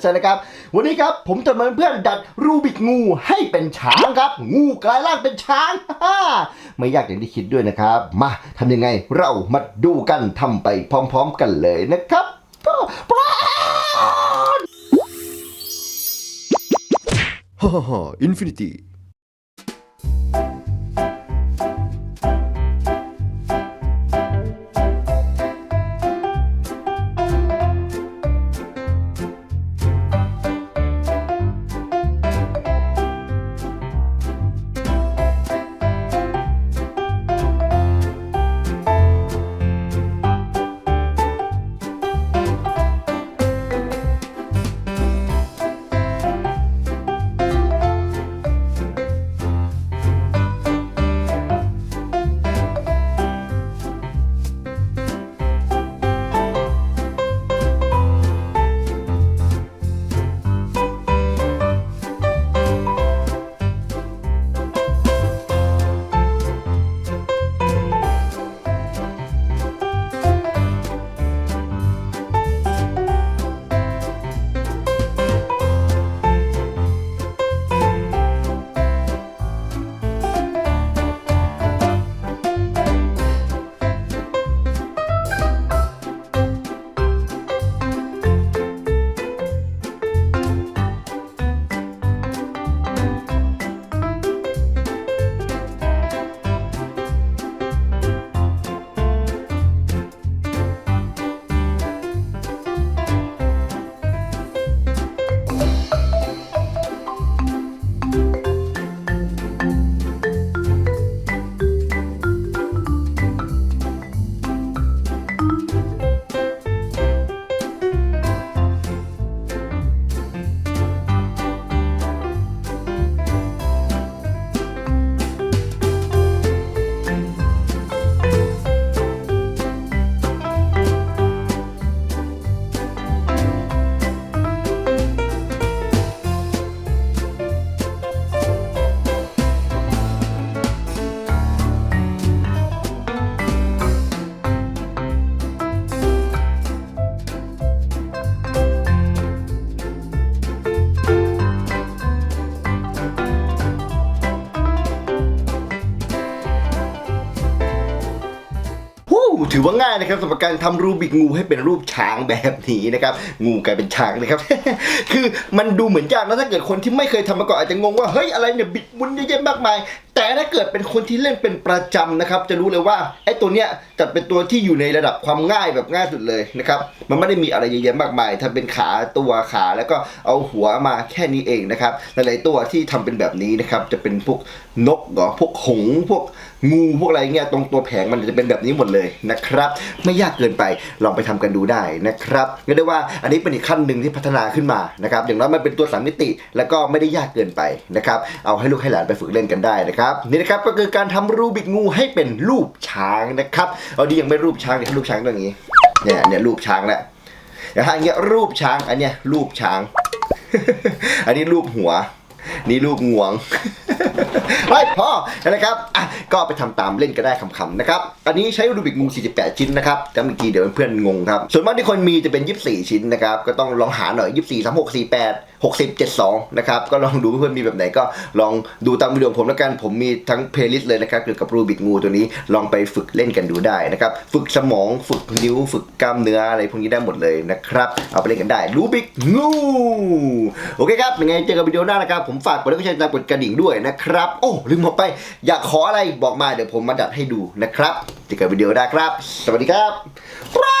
ใช่แล้วครับ วันนี้ครับผมจะมาเพื่อนดัดรูบิกงูให้เป็นช้างครับ งูกลายร่างเป็นช้าง ไม่ยากอย่างที่คิดด้วยนะครับ มาทำยังไงเรามาดูกันทำไปพร้อม ๆ กันเลยนะครับฮ่าฮ่าฮ่าอินฟินิตี้ ฮู้ ถือว่าง่ายนะครับสำหรับการทำรูบิกงูให้เป็นรูปช้างแบบนี้นะครับงูกลายเป็นช้างนะครับ คือมันดูเหมือนยากนะถ้าเกิดคนที่ไม่เคยทำมาก่อนอาจจะงงว่าเฮ้ยอะไรเนี่ยบิดมุนเยอะแยะมากมาย แต่ถ้าเกิดเป็นคนที่เล่นเป็นประจำนะครับ จะรู้เลยว่าไอ้ตัวเนี้ยจัดเป็นตัวที่อยู่ในระดับความง่ายแบบง่ายสุดเลยนะครับ มันไม่ได้มีอะไรเยอะแยะมากมายถ้าเป็นขาตัวขาแล้วก็เอาหัวมาแค่นี้เองนะครับ หลายๆตัวที่ทำเป็นแบบนี้นะครับ จะเป็นพวกนกหรอพวกหงส์พวกงูพวกอะไรเงี้ยตรงตัวแผงมันจะเป็นแบบนี้หมดเลยนะครับ ไม่ยากเกินไปลองไปทำกันดูได้นะครับเรียกได้ว่าอันนี้เป็นอีกขั้นหนึ่งที่พัฒนาขึ้นมานะครับ อย่างน้อยมันเป็นตัวสามมิติ แล้วก็ไม่ได้ยากเกินไปนะครับ เอาให้ลูกให้หลานไปฝึกเล่นกันได้นะครับนี่นะครับก็คือการทำรูบิกงูให้เป็นรูปช้างนะครับเอาดียังไม่รูปช้างเนี่ยรูปช้างต้องนี้เนี่ยเนี่ยรูปช้างแหละอย่างถ้าอย่างเงี้ยรูปช้างอันเนี้ยรูปช้าง อันนี้รูปหัว นี่รูปงวงไม่พอนะครับอะ ก็ไปทำตามเล่นก็ได้คำๆนะครับ อันนี้ใช้รูบิกงู48 ชิ้นนะครับจำอีกทีเดี๋ยวเพื่อนๆงงครับ ส่วนมากที่คนมีจะเป็น 24 ชิ้นนะครับ ก็ต้องลองหาหน่อย 24 36 48 60 72 นะครับ ก็ลองดูเพื่อนมีแบบไหนก็ลองดูตามวิดีโอผมแล้วกัน ผมมีทั้งเพลย์ลิสต์เลยนะครับเกี่ยวกับรูบิกงูตัวนี้ ลองไปฝึกเล่นกันดูได้นะครับ ฝึกสมอง ฝึกนิ้ว ฝึกกล้ามเนื้ออะไรพวกนี้ได้หมดเลยนะครับ เอาไปเล่นกันได้ รูบิกงู โอเคครับ ยังไงเจอกันวิดีโอหน้านะครับ ผมฝากกดไลค์กดแชร์กดกระดิ่งด้วยนะครับ โอ้ลืมบอกไป อยากขออะไรบอกมาเดี๋ยวผมมาดัดให้ดูนะครับเจอกันวิดีโอหน้าครับ สวัสดีครับ